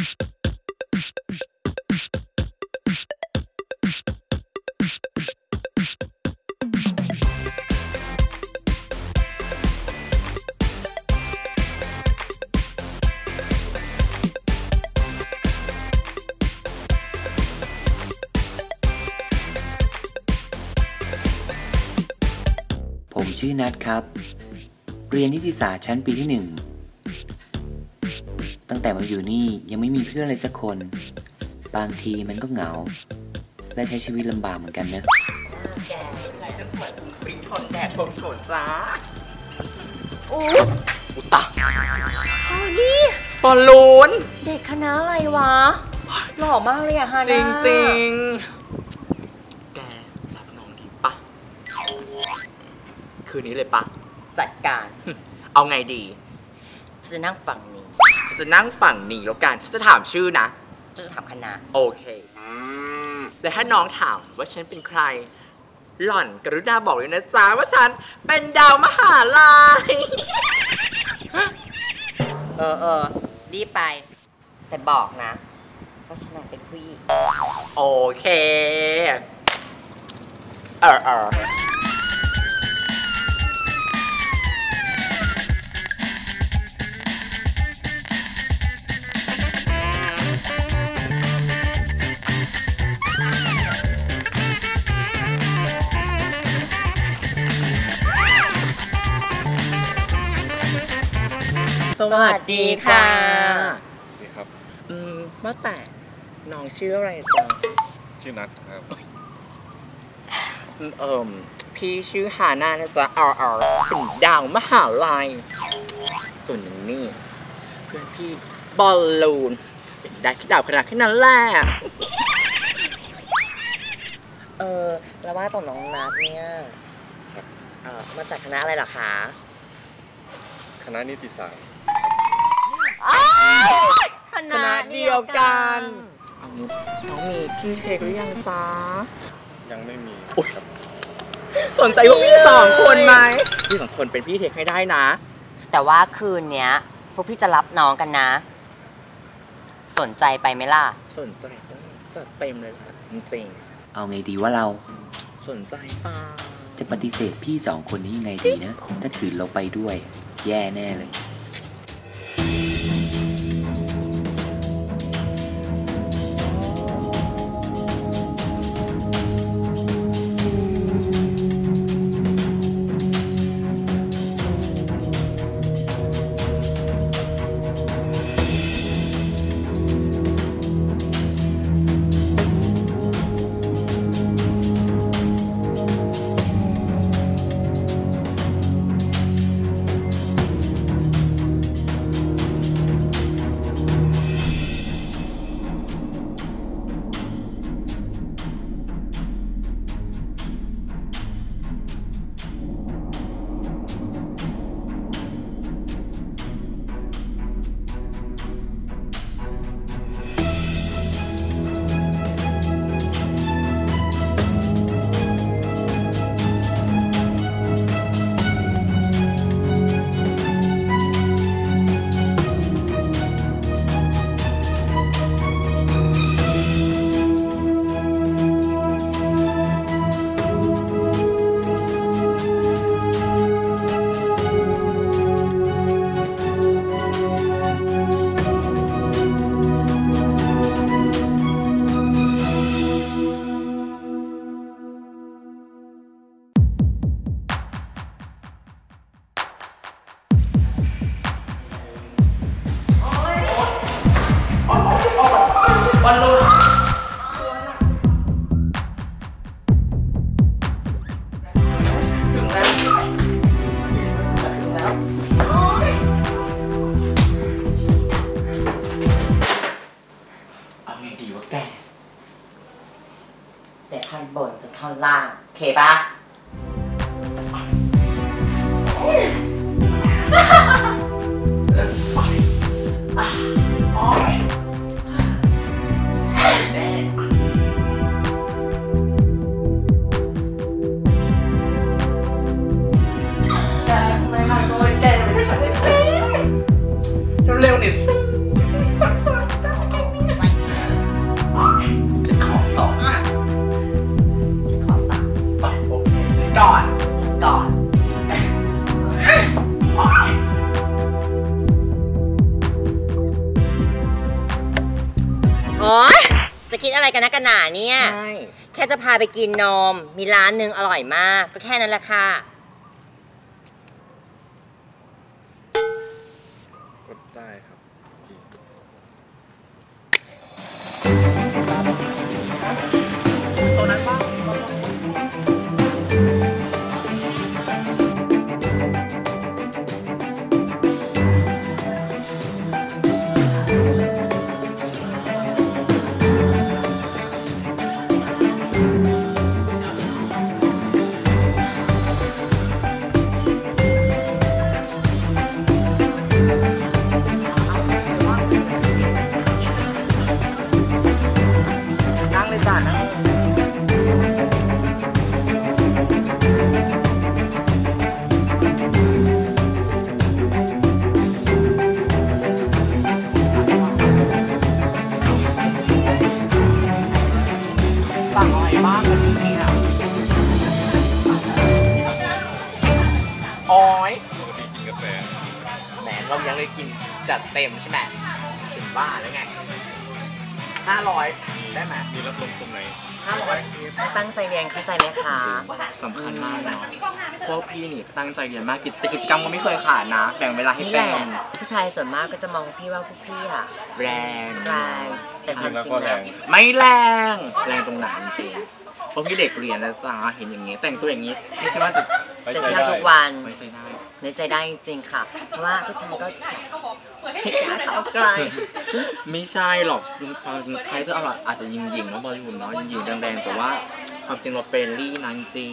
ผมชื่อนัทครับ เรียนนิติศาสตร์ชั้นปีที่หนึ่ง งแต่มาอยู่นี่ยังไม่มีเพื่อนเลยสักคน บางทีมันก็เหงา และใช้ชีวิตลำบากเหมือนกันเนอะแกไหนฉันสวยฟริ้งทนแดดทนฝนจ้าอู้อุตะตอนนี้บอลลูน เด็กคณะอะไรวะ หล่อมากเลยอะฮาจน่าริงจริงๆแกรับน้องดีปะ คืนนี้เลยปะ จัดการ เอาไงดี จะนั่งฝั่งนี้ จะนั่งฝั่งนี้แล้วกันฉันจะถามชื่อนะ จะถามคณะโอเค และถ้าน้องถามว่าฉันเป็นใคร หล่อนกรุณาบอกเลยนะจ๊ะว่าฉันเป็นดาวมหาลัย เออเออรีบไป แต่บอกนะว่าฉันน่ะเป็นผู้หญิง โอเค เออเออ สวัสดีค่ะนี่ครับ อืมว่าแต่น้องชื่ออะไรจ๊ะชื่อนัทครับอืมเอิมพี่ชื่อฮาน่านะจ๊ะเออเออเป็นดาวมหาลัยส่วนหนึ่งนี่เพื่อนพี่บอลลูน เป็นได้ที่ดาวขนาดแค่นั้นแหละเออแล้วว่าต่อน้องนัดเนี่ยเออมาจากคณะอะไรเหรอคะ คณะนิติศาสตร์ คคณะเดียวกันเอางี้น้องมีพี่เทคหรือยังจ๊ะยังไม่มีอุ๊ยครับสนใจพวกพี่สองคนไหมพี่สองคนเป็นพี่เทคให้ได้นะ แต่ว่าคืนเนี้ย พวกพี่จะรับน้องกันนะ สนใจไปไหมล่ะ สนใจก็จัดเต็มเลยค่ะจริงเอาไงดีว่าเราๆสนใจเปล่าจะปฏิเสธพี่สองคนนี้ยังไงดีนะ ถ้าขืนเราไปด้วย แย่แน่เลย แต่ท่อนบนจะท่อนล่าง โอเคปะ กันนะกันหนาเนี่ย ใช่ แค่จะพาไปกินนม มีร้านหนึ่งอร่อยมาก ก็แค่นั้นแหละค่ะ กินจัดเต็มใช่ไหมฉันบ้าแล้วไงห้าร้อยได้ไหมมีรับลมตรงไหนห้าร้อยตั้งใจเรียนเข้าใจไหมคะสำคัญมากเนาะพวกพี่นี่ตั้งใจเรียนมากกิจกิจกรรมก็ไม่เคยขาดนะ แบ่งเวลาให้นี่แหเป็ละนผู้ชายส่วนมากก็จะมองพี่ว่าพวกพี่อะแรงแรงแต่ความแล้วจริงก็แรแล้วงไม่แรงแรงตรงไหนจริงๆพวกพี่เด็กเรียนนะจ๊ะเห็นอย่างงี้แต่งตัวอย่างงี้ไม่ใช่ว่าจะไว้จะใจเที่ยวได้ทุกวันไว้ใจได้ ในใจได้จริงๆค่ะ เพราะว่าพี่ชายก็ไม่กล้าเขาไกลไม่ใช่หรอกใครที่เอาอาจจะยิงยิงๆเนาะบอลลีวูดเนาะยิงยิงๆแดงๆแต่ว่าความจริงเราเฟรนลี่นะจริง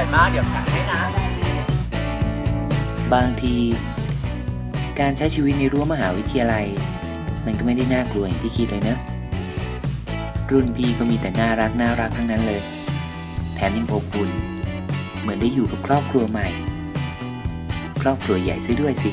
วยมากเดี๋ยวแข่งให้นะ บางที การใช้ชีวิตในรั้วมหาวิทยาลัย มันก็ไม่ได้น่ากลัวอย่างที่คิดเลยเนอะรุ่นพี่ก็มีแต่น่ารักน่ารักทั้งนั้นเลย แถมยังอบอุ่นเหมือนได้อยู่กับครอบครัวใหม่ ครอบครัวใหญ่ซะด้วยสิ